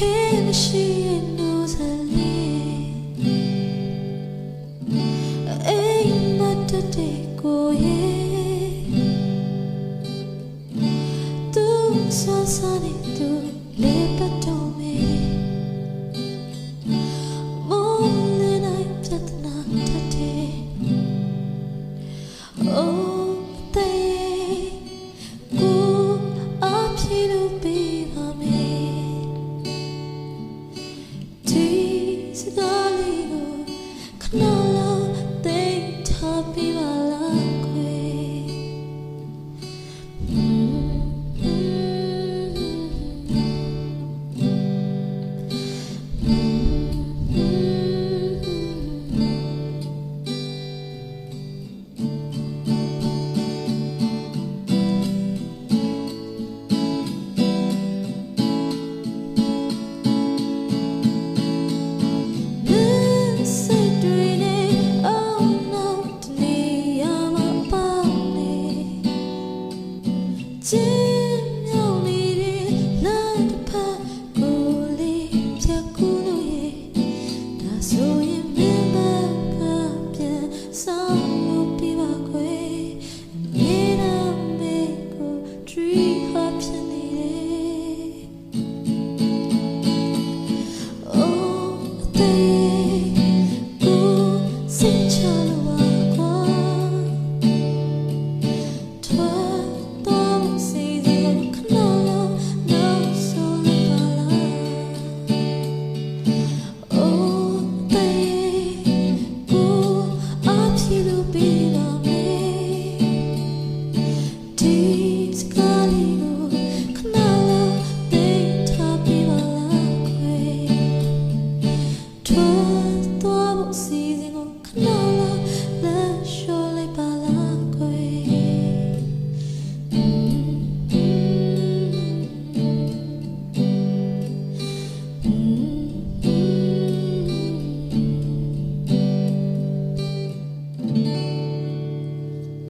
Can she knows her name? Ain't that a day go here?